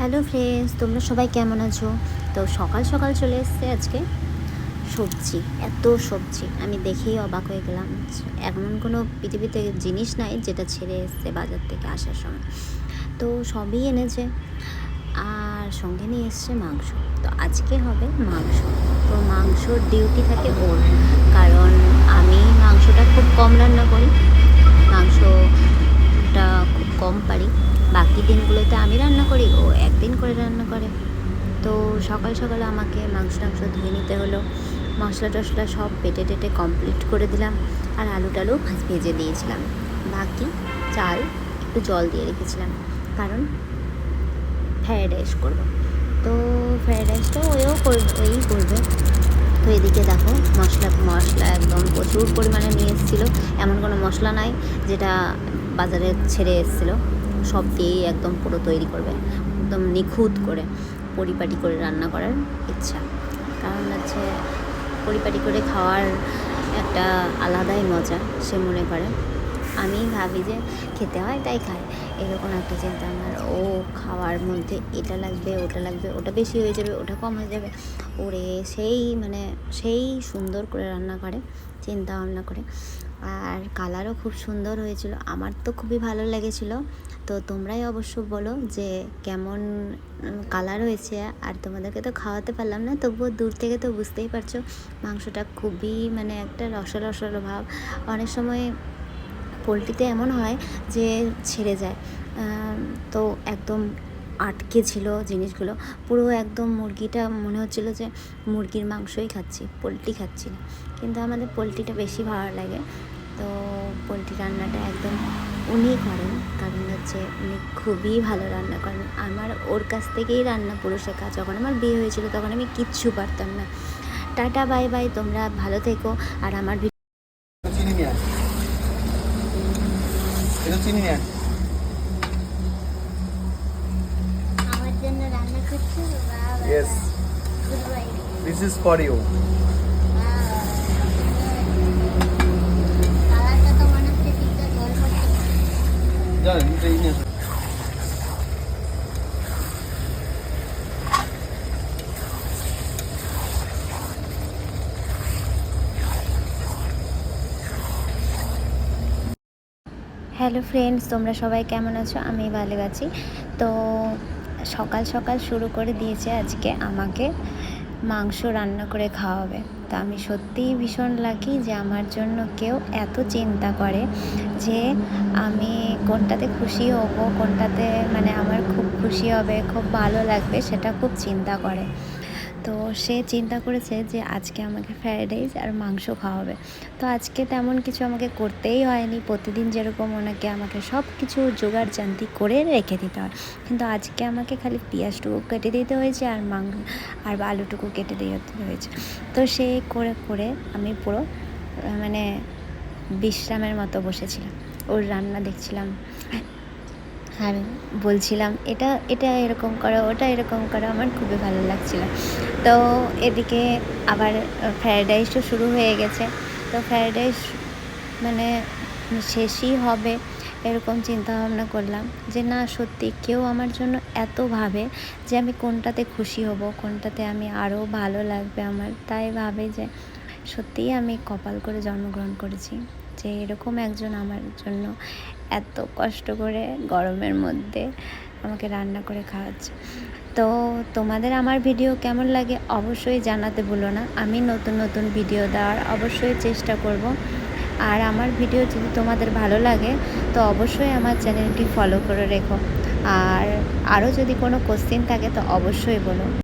Hello friends, তোমরা সবাই কেমন আছো? তো সকাল সকাল চলে এসছে আজকে সবজি, এত সবজি। আমি দেখেই অবাক হয়ে গেলাম এমন কোনো পৃথিবীতে জিনিস নাই যেটা ছেড়ে এসছে বাজার থেকে আসার সময়। তো সবই এনেছে আর সঙ্গে নিয়ে এসছে মাংস। তো আজকে হবে মাংস। তো মাংসর ডিউটি থাকে ওর। কারণ আমি মাংসটা খুব কম রান্না করি মাংসটা খুব কম পারি বাকি দিনগুলোতে আমি রান্না করি, ও একদিন করে রান্না করে। তো সকাল সকালে আমাকে মাংস টাংস ধুয়ে নিতে হলো। মশলা টশলা সব পেটে টেটে কমপ্লিট করে দিলাম আর আলু টালু ভাজ ভেজে দিয়েছিলাম। বাকি চাল একটু জল দিয়ে রেখেছিলাম, কারণ ফ্রায়েড রাইস করব। তো ফ্রায়েড রাইসটা করবে ওই করবে। তো এদিকে দেখো মশলা মশলা একদম প্রচুর পরিমাণে নিয়ে এসেছিল। এমন কোনো মশলা নাই যেটা বাজারে ছেড়ে এসেছিল। সব দিয়েই একদম পুরো তৈরি করবে, একদম নিখুঁত করে পরিপাটি করে রান্না করার ইচ্ছা। কারণ হচ্ছে পরিপাটি করে খাওয়ার একটা আলাদাই মজা, সে মনে করে। আমি ভাবি যে খেতে হয় তাই খাই, এরকম একটা চিন্তা আমার। ও খাওয়ার মধ্যে এটা লাগবে, ওটা লাগবে, ওটা বেশি হয়ে যাবে, ওটা কম হয়ে যাবে। ওরে সেই মানে সেই সুন্দর করে রান্না করে, চিন্তা ভাবনা করে। আর কালারও খুব সুন্দর হয়েছিল, আমার তো খুবই ভালো লেগেছিল। তো তোমরাই অবশ্য বলো যে কেমন কালার হয়েছে, আর তোমাদেরকে তো খাওয়াতে পারলাম না, তবুও দূর থেকে তো বুঝতেই পারছ, মাংসটা খুবই মানে একটা রসল রসল ভাব অনেক সময় পোলট্রিতে এমন হয় যে ছেড়ে যায়। তো একদম আটকে ছিল জিনিসগুলো, পুরো একদম মুরগিটা মনে হচ্ছিল যে মুরগির মাংসই খাচ্ছি, পোলট্রি খাচ্ছি না। কিন্তু আমাদের পোলট্রিটা বেশি ভালো লাগে। তো পোলট্রি রান্নাটা একদম উনি করেন। কারণ হচ্ছে উনি খুবই ভালো রান্না করেন। আমার ওর কাছ থেকেই রান্না পুরো শেখা। যখন আমার বিয়ে হয়েছিল তখন আমি কিচ্ছু পারতাম না। টাটা বাই বাই তোমরা ভালো থেকো। আর আমার Yes, this is for you. কালারটা তো মনে হচ্ছে ঠিকঠাক জল পড়ছে যাও, নিচে নিয়ে আসো। হ্যালো ফ্রেন্ডস, তোমরা সবাই কেমন আছো? আমি ভালো আছি। তো সকাল সকাল শুরু করে দিয়েছে আজকে আমাকে মাংস রান্না করে খাওয়াবে। তো আমি সত্যিই ভীষণ লাকি যে আমার জন্য কেউ এত চিন্তা করে যে আমি কোনটাতে খুশি হব, কোনটাতে মানে আমার খুব খুশি হবে, খুব ভালো লাগবে সেটা খুব চিন্তা করে। তো সে চিন্তা করেছে যে আজকে আমাকে ফ্রায়েড রাইস আর মাংস খাওয়াবে। তো আজকে তেমন কিছু আমাকে করতেই হয়নি। প্রতিদিন যেরকম ওনাকে আমাকে সব কিছু জোগাড় জান্তি করে রেখে দিতে হয়। কিন্তু আজকে আমাকে খালি পেঁয়াজটুকু কেটে দিতে হয়েছে আর মাংস আর আলুটুকু কেটে দিতে হয়েছে। তো সে করে করে আমি পুরো মানে বিশ্রামের মতো বসেছিলাম। ওর রান্না দেখছিলাম। আর বলছিলাম, এটা এটা এরকম করো, ওটা এরকম করো, আমার খুবই ভালো লাগছিল। তো এদিকে আবার ফ্রায়েড রাইসও শুরু হয়ে গেছে। তো ফ্রায়েড রাইস মানে শেষই হবে এরকম চিন্তা ভাবনা করলাম যে, না, সত্যি কেউ আমার জন্য এত ভাবে যে, আমি কোনটাতে খুশি হব, কোনটাতে আমি আরও ভালো লাগবে আমার। তাই ভাবে যে সত্যিই আমি কপাল করে জন্মগ্রহণ করেছি যে এরকম একজন আমার জন্য এত কষ্ট করে গরমের মধ্যে আমাকে রান্না করে খাওয়াচ্ছে। তো তোমাদের আমার ভিডিও কেমন লাগে অবশ্যই জানাতে ভুলো না। আমি নতুন নতুন ভিডিও দেওয়ার অবশ্যই চেষ্টা করব। আর আমার ভিডিও যদি তোমাদের ভালো লাগে, তো অবশ্যই আমার চ্যানেলটি ফলো করে রেখো। আর আরও যদি কোনো কোশ্চেন থাকে, তো অবশ্যই বলো।